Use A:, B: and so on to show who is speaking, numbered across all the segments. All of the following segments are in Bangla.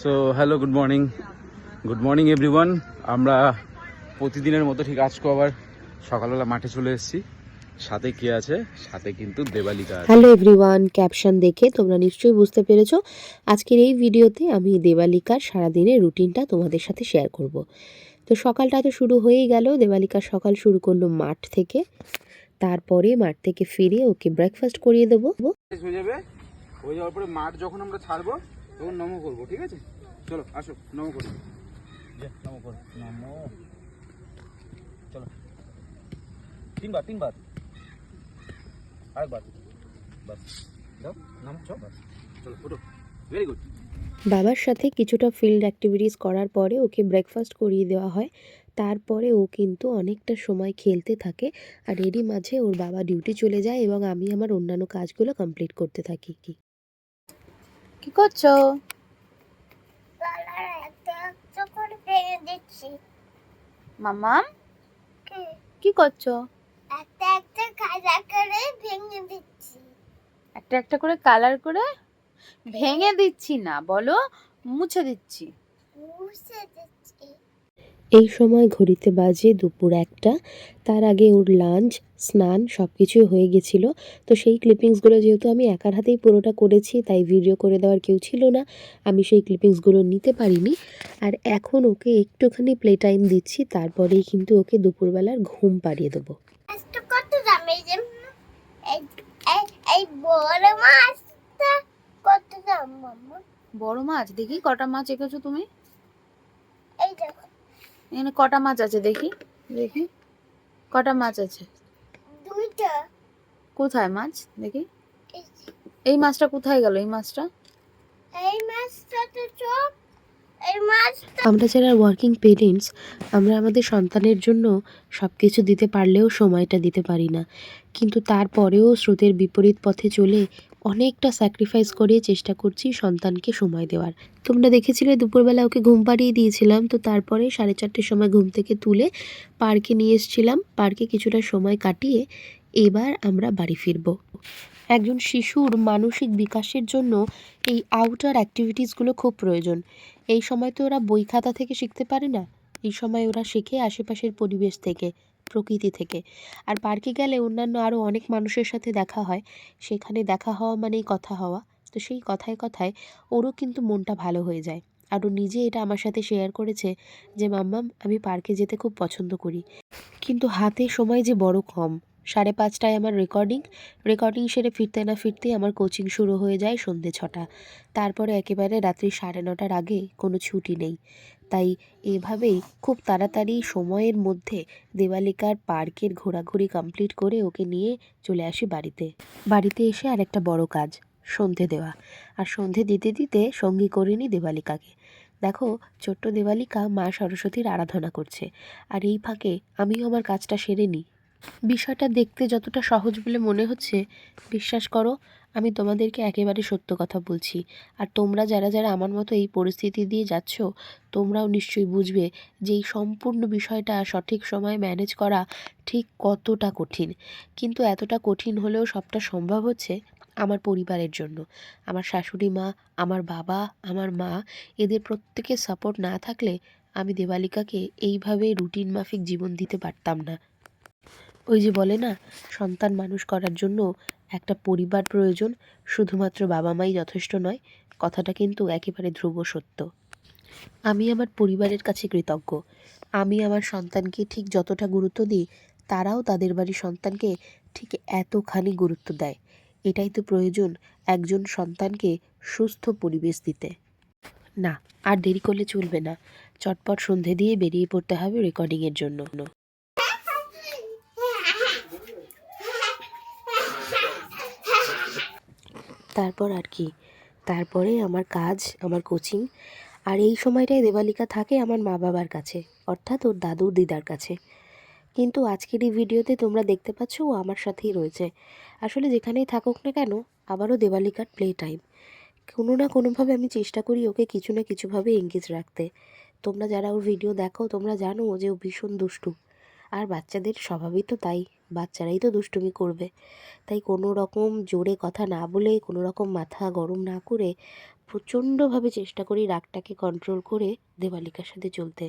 A: So hello good morning good morning everyone আমরা প্রতিদিনের মতো ঠিক আজকে আবার সকালবেলা মাঠে চলে এসেছি। সাথে কি আছে? সাথে কিন্তু দেবালিকা আছে।
B: হ্যালো এভরিওয়ান ক্যাপশন দেখে তোমরা নিশ্চয়ই বুঝতে পেরেছ। আজকের এই ভিডিওতে আমি দেবালিকার সারাদিনের রুটিনটা তোমাদের সাথে শেয়ার করব। তো সকালটা তো শুরু হয়েই গেল। দেবালিকার সকাল শুরু করল মাঠ থেকে। তারপরে মাঠ থেকে ফিরে ওকে ব্রেকফাস্ট করিয়ে দেবো।
A: হয়ে যাবে। হয়ে যাওয়ার পরে মাঠ যখন আমরা ছাড়বো তখন নমো করব ঠিক আছে? চলো আসো নমো করো। নমো চলো। তিনবার তিনবার। আরেকবার। বাস। যাও নামো চলো। চলো ওঠো। ভেরি গুড
B: বাবার সাথে কিছুটা ফিল্ড অ্যাক্টিভিটিস করার পরে ওকে ব্রেকফাস্ট করিয়ে দেওয়া হয়। তারপরে ও কিন্তু অনেকটা সময় খেলতে থাকে আর এরই মাঝে ওর বাবা ডিউটি চলে যায় এবং আমি আমার অন্যান্য কাজগুলো কমপ্লিট করতে থাকি। কি
C: কি করছ?
D: মামা একটা একটা ভেঙে দিচ্ছি।
C: মামাম
D: কি?
C: কি করছ?
D: একটা একটা কালার করে ভেঙে দিচ্ছি।
C: একটা একটা করে কালার করে ভেঙে দিচ্ছি না বলো মুছে দিচ্ছি।
D: মুছে দিচ্ছি।
B: এই সময় ঘড়িতে বাজে দুপুর একটা। তার আগে ওর লাঞ্চ স্নান সব কিছুই হয়ে গেছিল। তো সেই ক্লিপিংসগুলো যেহেতু আমি একার হাতেই পুরোটা করেছি তাই ভিডিও করে দেওয়ার কেউ ছিল না। আমি সেই ক্লিপিংসগুলো নিতে পারিনি। আর এখন ওকে একটুখানি প্লে টাইম দিচ্ছি তারপরেই কিন্তু ওকে দুপুরবেলার ঘুম পাড়িয়ে দেবো।
D: আজকে কত দাম এই যে এই এই এই বড় মাছটা কত দাম মাম্মা?
C: বড় মাছ? দেখি কটা মাছ এঁকেছো তুমি।
D: এই দেখো।
C: এখানে কটা মাছ আছে দেখি? দেখি। কটা মাছ আছে?
D: দুইটা।
C: কোথায় মাছ? দেখি।
D: এই
C: মাছটা কোথায় গেল? এই মাছটা?
D: এই মাছটা তো চোখ। এই মাছটা
B: আমরা যারা ওয়ার্কিং পেরেন্টস আমরা আমাদের সন্তানের জন্য সব কিছু দিতে পারলেও সময়টা দিতে পারি না। কিন্তু তারপরেও স্রোতের বিপরীত পথে চলে অনেকটা স্যাক্রিফাইস করে চেষ্টা করছি সন্তানকে সময় দেওয়ার। তোমরা দেখেছিলে দুপুরবেলা ওকে ঘুম পাড়িয়ে দিয়েছিলাম, তো তারপরে সাড়ে চারটের সময় ঘুম থেকে তুলে পার্কে নিয়ে এসেছিলাম। পার্কে কিছুটা সময় কাটিয়ে এবার আমরা বাড়ি ফিরব। একজন শিশুর মানসিক বিকাশের জন্য এই আউটার অ্যাক্টিভিটিসগুলো খুব প্রয়োজন। এই সময় তো ওরা বই খাতা থেকে শিখতে পারে না, এই সময় ওরা শেখে আশেপাশের পরিবেশ থেকে। প্রকৃতি থেকে। আর পার্কে গেলে অন্যান্য আরও অনেক মানুষের সাথে দেখা হয়। সেখানে দেখা হওয়া মানেই কথা হওয়া। তো সেই কথায় কথায় ওরও কিন্তু মনটা ভালো হয়ে যায়। আর ও নিজে এটা আমার সাথে শেয়ার করেছে যে, মাম্মাম, আমি পার্কে যেতে খুব পছন্দ করি। কিন্তু হাতে সময় যে বড় কম। সাড়ে পাঁচটায় আমার রেকর্ডিং রেকর্ডিং সেরে ফিরতে না ফিরতেই আমার কোচিং শুরু হয়ে যায় সন্ধে ছটা। তারপরে একেবারে রাত্রি সাড়ে নটার আগে কোনো ছুটি নেই। তাই এভাবেই খুব তাড়াতাড়ি সময়ের মধ্যে দেবালিকার পার্কের ঘোরাঘুরি কমপ্লিট করে ওকে নিয়ে চলে আসি বাড়িতে। বাড়িতে এসে আর একটা বড় কাজ, সন্ধে দেওয়া। আর সন্ধে দিতে দিতে সঙ্গী করে নিই দেবালিকাকে দেখো, ছোট্ট দেবালিকা মা সরস্বতীর আরাধনা করছে। আর এই ফাঁকে আমিও আমার কাজটা সেরে নিই। বিষয়টা দেখতে যতটা সহজ বলে মনে হচ্ছে, বিশ্বাস করো, আমি তোমাদেরকে একেবারে সত্য কথা বলছি। আর তোমরা যারা যারা আমার মতো এই পরিস্থিতি দিয়ে যাচ্ছ, তোমরাও নিশ্চয়ই বুঝবে যে এই সম্পূর্ণ বিষয়টা সঠিক সময়ে ম্যানেজ করা ঠিক কতটা কঠিন। কিন্তু এতটা কঠিন হলেও সবটা সম্ভব হচ্ছে আমার পরিবারের জন্য। আমার শাশুড়ি মা, আমার বাবা, আমার মা, এদের প্রত্যেকের সাপোর্ট না থাকলে আমি দেবালিকাকে এইভাবে রুটিন মাফিক জীবন দিতে পারতাম না। ওই যে বলে না, সন্তান মানুষ করার জন্য একটা পরিবার প্রয়োজন, শুধুমাত্র বাবা মাই যথেষ্ট নয়, কথাটা কিন্তু একেবারে ধ্রুব সত্য। আমি আমার পরিবারের কাছে কৃতজ্ঞ। আমি আমার সন্তানকে ঠিক যতটা গুরুত্ব দিই, তারাও তাদের বাড়ির সন্তানকে ঠিক এতখানি গুরুত্ব দেয়। এটাই তো প্রয়োজন একজন সন্তানকে সুস্থ পরিবেশ দিতে। না, আর দেরি করলে চলবে না। চটপট সন্ধে দিয়ে বেরিয়ে পড়তে হবে রেকর্ডিংয়ের জন্য। তারপর আর কি। তারপরে আমার কাজ, আমার কোচিং আর এই সময়টায় দেবালিকা থাকে আমার মা বাবার কাছে, অর্থাৎ ওর দাদু দিদার কাছে। কিন্তু আজকের এই ভিডিওতে তোমরা দেখতে পাচ্ছ ও আমার সাথেই রয়েছে। আসলে যেখানেই থাকুক না কেন, আবারও দেবালিকার প্লে টাইম কোনো না কোনোভাবে আমি চেষ্টা করি ওকে কিছু না কিছুভাবে এঙ্গেজ রাখতে। তোমরা যারা ওর ভিডিও দেখো, তোমরা জানো যে ও ভীষণ দুষ্টু। আর বাচ্চাদের স্বভাবই তো তাই। বাচ্চারাই তো দুষ্টুমি করবে। তাই কোনো রকম জোরে কথা না বলে কোনো রকম মাথা গরম না করে প্রচণ্ডভাবে চেষ্টা করি রাগটাকে কন্ট্রোল করে দেবালিকার সাথে চলতে।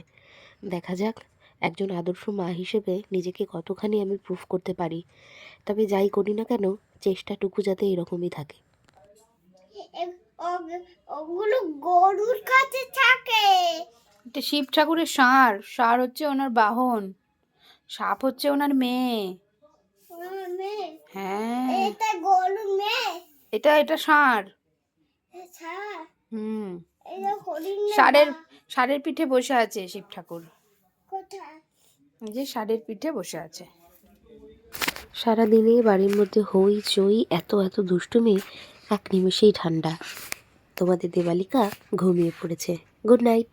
B: দেখা যাক একজন আদর্শ মা হিসেবে নিজেকে কতখানি আমি প্রুফ করতে পারি। তবে যাই করি না কেন চেষ্টাটুকু যাতে এরকমই থাকে।
D: ওগুলো গরুর কাছে থাকে।
C: এটা শিব ঠাকুরের ষাঁড় ষাঁড় হচ্ছে ওনার বাহন। সাপ হচ্ছে ওনার মেয়ে। হ্যাঁ।
D: এটা গরু মেয়ে
C: এটা এটা ষাঁড়। হুম। ষাঁড়ের ষাঁড়ের পিঠে বসে আছে শিব ঠাকুর। এই যে ষাঁড়ের পিঠে বসে আছে।
B: সারাদিনে বাড়ির মধ্যে হই চই এত এত দুষ্টুমি এক নিমেষেই ঠান্ডা। তোমাদের দেবালিকা ঘুমিয়ে পড়েছে। Good night.